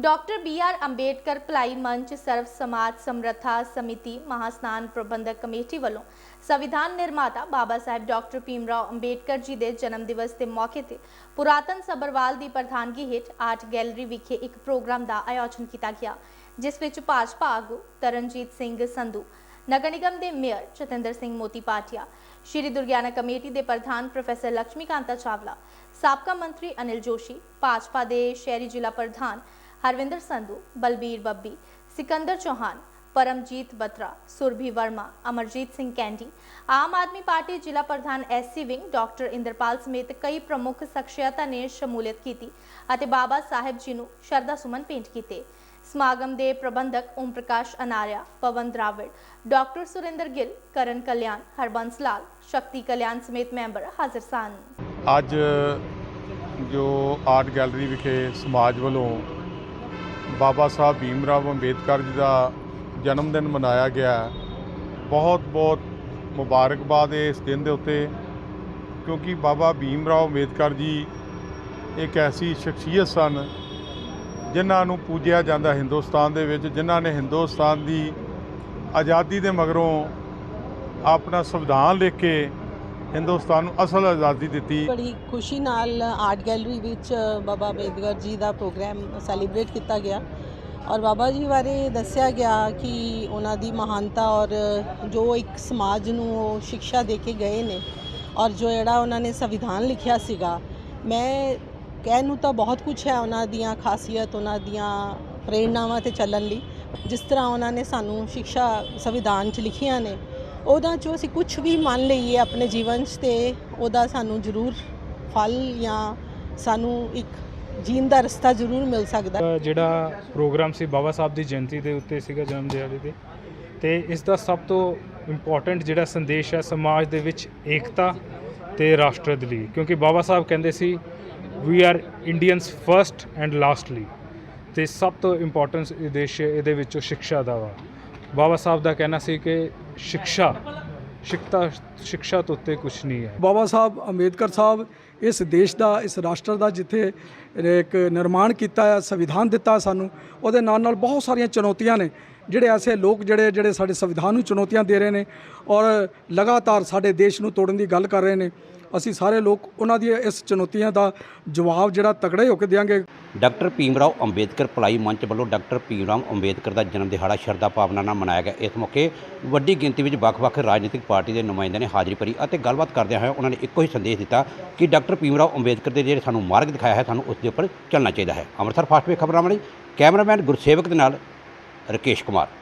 Doctor B R Ambedkar ਭਲਾਈ ਮੰਚ, ਸਰਵ ਸਮਾਜ ਸਮਰੱਥਾ ਸਮਿਤੀ ਮਹਾਸਨਾਨ ਪ੍ਰਬੰਧਕ ਕਮੇਟੀ ਵੱਲੋਂ ਸੰਵਿਧਾਨ ਨਿਰਮਾਤਾ ਬਾਬਾ ਸਾਹਿਬ ਡਾਕਟਰ ਭੀਮ ਰਾਓ ਅੰਬੇਡਕਰ ਜੀ ਦੇ ਜਨਮ ਦਿਵਸ ਦੇ ਮੌਕੇ ਤੇ ਪੁਰਾਤਨ ਸਬਰਵਾਲ ਦੀ ਪ੍ਰਧਾਨਗੀ ਹੇਠ ਆਰਟ ਗੈਲਰੀ ਵਿਖੇ ਇੱਕ ਪ੍ਰੋਗਰਾਮ ਦਾ ਆਯੋਜਨ ਕੀਤਾ ਗਿਆ, ਜਿਸ ਵਿੱਚ ਭਾਜਪਾ ਆਗੂ ਤਰਨਜੀਤ ਸਿੰਘ ਸੰਧੂ, ਨਗਰ ਨਿਗਮ ਦੇ ਮੇਅਰ ਚਤਿੰਦਰ ਸਿੰਘ ਮੋਤੀ ਪਾਟਿਆ ਸ਼੍ਰੀ ਦੁਰਗਿਆਨਾ ਕਮੇਟੀ ਦੇ ਪ੍ਰਧਾਨ ਪ੍ਰੋਫੈਸਰ ਲక్ష్ਮੀਕਾਂਤਾ ਚਾਵਲਾ, ਸਾਬਕਾ ਮੰਤਰੀ ਅਨਿਲ ਜੋਸ਼ੀ, ਭਾਜਪਾ ਦੇ ਸ਼ਹਿਰੀ ਜ਼ਿਲ੍ਹਾ ਪ੍ਰਧਾਨ ਹਰਵਿੰਦਰ ਸੰਧੂ, ਬਲਬੀਰ ਬੱਬੀ, ਸਿਕੰਦਰ ਚੌਹਾਨ, ਪਰਮਜੀਤ ਬਤਰਾ, ਸੁਰਭੀ ਵਰਮਾ, ਅਮਰਜੀਤ ਸਿੰਘ ਕੈਂਡੀ, ਆਮ ਆਦਮੀ ਪਾਰਟੀ ਜ਼ਿਲ੍ਹਾ ਪ੍ਰਧਾਨ ਐਸਸੀ ਵਿੰਗ, ਡਾਕਟਰ ਇੰਦਰਪਾਲ ਸਮੇਤ ਕਈ ਪ੍ਰਮੁੱਖ ਸ਼ਖਸੀਅਤਾਂ ਨੇ ਸ਼ਮੂਲੀਅਤ ਕੀਤੀ ਅਤੇ ਬਾਬਾ ਸਾਹਿਬ ਜੀ ਨੂੰ ਸ਼ਰਧਾ ਸੁਮਨ ਭੇਂਟ ਕੀਤੇ। ਸਮਾਗਮ ਦੇ ਪ੍ਰਬੰਧਕ ਓਮ ਪ੍ਰਕਾਸ਼ ਅਨਾਰਿਆ, ਪਵਨ ਦਰਾਵੜ, ਡਾਕਟਰ ਸੁਰਿੰਦਰ ਗਿੱਲ, ਕਰਨ ਕਲਿਆਣ, ਹਰਬੰਸ ਲਾਲ, ਸ਼ਕਤੀ ਕਲਿਆਣ ਸਮੇਤ ਮੈਂਬਰ ਹਾਜ਼ਰ ਸਨ। ਅੱਜ ਜੋ ਆਰਟ ਗੈਲਰੀ ਵਿਖੇ ਸਮਾਜ ਵੱਲੋਂ ਬਾਬਾ ਸਾਹਿਬ ਭੀਮ ਰਾਓ ਅੰਬੇਦਕਰ ਜੀ ਦਾ ਜਨਮ ਦਿਨ ਮਨਾਇਆ ਗਿਆ ਬਹੁਤ ਬਹੁਤ ਮੁਬਾਰਕਬਾਦ ਹੈ ਇਸ ਦਿਨ ਦੇ ਉੱਤੇ, ਕਿਉਂਕਿ ਬਾਬਾ ਭੀਮ ਰਾਓ ਅੰਬੇਦਕਰ ਜੀ ਇੱਕ ਐਸੀ ਸ਼ਖਸੀਅਤ ਸਨ, ਜਿਨ੍ਹਾਂ ਨੂੰ ਪੂਜਿਆ ਜਾਂਦਾ ਹਿੰਦੁਸਤਾਨ ਦੇ ਵਿੱਚ, ਜਿਨ੍ਹਾਂ ਨੇ ਹਿੰਦੁਸਤਾਨ ਦੀ ਆਜ਼ਾਦੀ ਦੇ ਮਗਰੋਂ ਆਪਣਾ ਸੰਵਿਧਾਨ ਲਿਖ ਕੇ ਹਿੰਦੁਸਤਾਨ ਨੂੰ ਅਸਲ ਆਜ਼ਾਦੀ ਦਿੱਤੀ। ਬੜੀ ਖੁਸ਼ੀ ਨਾਲ ਆਰਟ ਗੈਲਰੀ ਵਿੱਚ ਬਾਬਾ ਅੰਬੇਦਕਰ ਜੀ ਦਾ ਪ੍ਰੋਗਰਾਮ ਸੈਲੀਬ੍ਰੇਟ ਕੀਤਾ ਗਿਆ। ਔਰ ਬਾਬਾ ਜੀ ਬਾਰੇ ਦੱਸਿਆ ਗਿਆ ਕਿ ਉਹਨਾਂ ਦੀ ਮਹਾਨਤਾ ਔਰ ਜੋ ਇੱਕ ਸਮਾਜ ਨੂੰ ਉਹ ਸਿੱਖਿਆ ਦੇ ਕੇ ਗਏ ਨੇ ਔਰ ਜੋ ਜਿਹੜਾ ਉਹਨਾਂ ਨੇ ਸੰਵਿਧਾਨ ਲਿਖਿਆ ਸੀਗਾ, ਮੈਂ ਕਹਿਣ ਨੂੰ ਤਾਂ ਬਹੁਤ ਕੁਝ ਹੈ ਉਹਨਾਂ ਦੀਆਂ ਖਾਸੀਅਤ, ਉਹਨਾਂ ਦੀਆਂ ਪ੍ਰੇਰਨਾਵਾਂ ਤੇ ਚੱਲਣ ਲਈ। ਜਿਸ ਤਰ੍ਹਾਂ ਉਹਨਾਂ ਨੇ ਸਾਨੂੰ ਸਿੱਖਿਆ ਸੰਵਿਧਾਨ 'ਚ ਲਿਖੀਆਂ ਨੇ ਉਹਦਾ ਚੋਂ ਅਸੀਂ ਕੁਝ ਵੀ ਮੰਨ ਲਈਏ ਆਪਣੇ ਜੀਵਨ 'ਚ ਤੇ ਉਹਦਾ ਸਾਨੂੰ ਜ਼ਰੂਰ ਫਲ ਜਾਂ ਸਾਨੂੰ ਇੱਕ ਜੀਣ ਦਾ ਰਸਤਾ ਜ਼ਰੂਰ ਮਿਲ ਸਕਦਾ। ਅ, ਜਿਹੜਾ ਪ੍ਰੋਗਰਾਮ ਸੀ ਬਾਬਾ ਸਾਹਿਬ ਦੀ ਜਯੰਤੀ ਦੇ ਉੱਤੇ ਸੀਗਾ ਜਨਮ ਦਿਹਾੜੀ ਤੇ। ਤੇ ਇਸ ਦਾ ਸਭ ਤੋਂ ਇੰਪੋਰਟੈਂਟ ਜਿਹੜਾ ਸੰਦੇਸ਼ ਹੈ ਸਮਾਜ ਦੇ ਵਿੱਚ ਏਕਤਾ ਤੇ ਰਾਸ਼ਟਰ ਦੇ ਲਈ ਕਿਉਂਕਿ ਬਾਬਾ ਸਾਹਿਬ ਕਹਿੰਦੇ ਸੀ we are Indians first and lastly ਤੇ ਸਭ ਤੋਂ ਇੰਪੋਰਟੈਂਸ ਉਦੇਸ਼ ਇਹਦੇ ਵਿੱਚੋਂ ਸਿੱਖਿਆ ਦਾ ਵਾ। ਬਾਬਾ ਸਾਹਿਬ ਦਾ ਕਹਿਣਾ ਸੀ ਕਿ ਸਿੱਖਿਆ ਸਿੱਖਤਾ ਸਿੱਖਿਆ ਤੋਂ ਉੱਤੇ ਕੁਝ ਨਹੀਂ ਹੈ। ਬਾਬਾ ਸਾਹਿਬ ਅੰਬੇਦਕਰ ਸਾਹਿਬ ਇਸ ਦੇਸ਼ ਦਾ, ਇਸ ਰਾਸ਼ਟਰ ਦਾ ਜਿੱਥੇ ਇੱਕ ਨਿਰਮਾਣ ਕੀਤਾ ਹੈ, ਸੰਵਿਧਾਨ ਦਿੱਤਾ ਸਾਨੂੰ, ਉਹਦੇ ਨਾਲ ਨਾਲ ਬਹੁਤ ਸਾਰੀਆਂ ਚੁਣੌਤੀਆਂ ਨੇ। ਜਿਹੜੇ ਐਸੇ ਲੋਕ ਜਿਹੜੇ ਜਿਹੜੇ ਸਾਡੇ ਸੰਵਿਧਾਨ ਨੂੰ ਚੁਣੌਤੀਆਂ ਦੇ ਰਹੇ ਨੇ ਔਰ ਲਗਾਤਾਰ ਸਾਡੇ ਦੇਸ਼ ਨੂੰ ਤੋੜਨ ਦੀ ਗੱਲ ਕਰ ਰਹੇ ਨੇ। ਅਸੀਂ ਸਾਰੇ ਲੋਕ ਉਹਨਾਂ ਦੀਆਂ ਇਸ ਚੁਣੌਤੀਆਂ ਦਾ ਜਵਾਬ ਜਿਹੜਾ ਤਕੜੇ ਹੋ ਕੇ ਦੇਵਾਂਗੇ ਡਾਕਟਰ ਭੀਮਰਾਓ ਅੰਬੇਦਕਰ ਭਲਾਈ ਮੰਚ ਵੱਲੋਂ ਡਾਕਟਰ ਭੀਮਰਾਓ ਅੰਬੇਦਕਰ ਦਾ ਜਨਮ ਦਿਹਾੜਾ ਸ਼ਰਧਾ ਭਾਵਨਾ ਨਾਲ ਮਨਾਇਆ ਗਿਆ। ਇਸ ਮੌਕੇ ਵੱਡੀ ਗਿਣਤੀ ਵਿੱਚ ਵੱਖ-ਵੱਖ ਰਾਜਨੀਤਿਕ ਪਾਰਟੀ ਦੇ ਨੁਮਾਇੰਦਿਆਂ ਨੇ ਹਾਜ਼ਰੀ ਭਰੀ ਅਤੇ ਗੱਲਬਾਤ ਕਰਦਿਆਂ ਹੋਇਆ ਉਹਨਾਂ ਨੇ ਇੱਕੋ ਹੀ ਸੰਦੇਸ਼ ਦਿੱਤਾ ਕਿ ਡਾਕਟਰ ਭੀਮਰਾਓ ਅੰਬੇਦਕਰ ਦੇ ਜਿਹੜੇ ਸਾਨੂੰ ਮਾਰਗ ਦਿਖਾਇਆ ਹੈ, ਸਾਨੂੰ ਉਸ ਦੇ ਉੱਪਰ ਚੱਲਣਾ ਚਾਹੀਦਾ ਹੈ। ਅੰਮ੍ਰਿਤਸਰ ਫਾਸਟ ਵੇ ਖਬਰਾਂ ਲਈ ਕੈਮਰਾਮੈਨ ਗੁਰਸੇਵਕ ਦੇ ਨਾਲ ਰਕੇਸ਼ ਕੁਮਾਰ।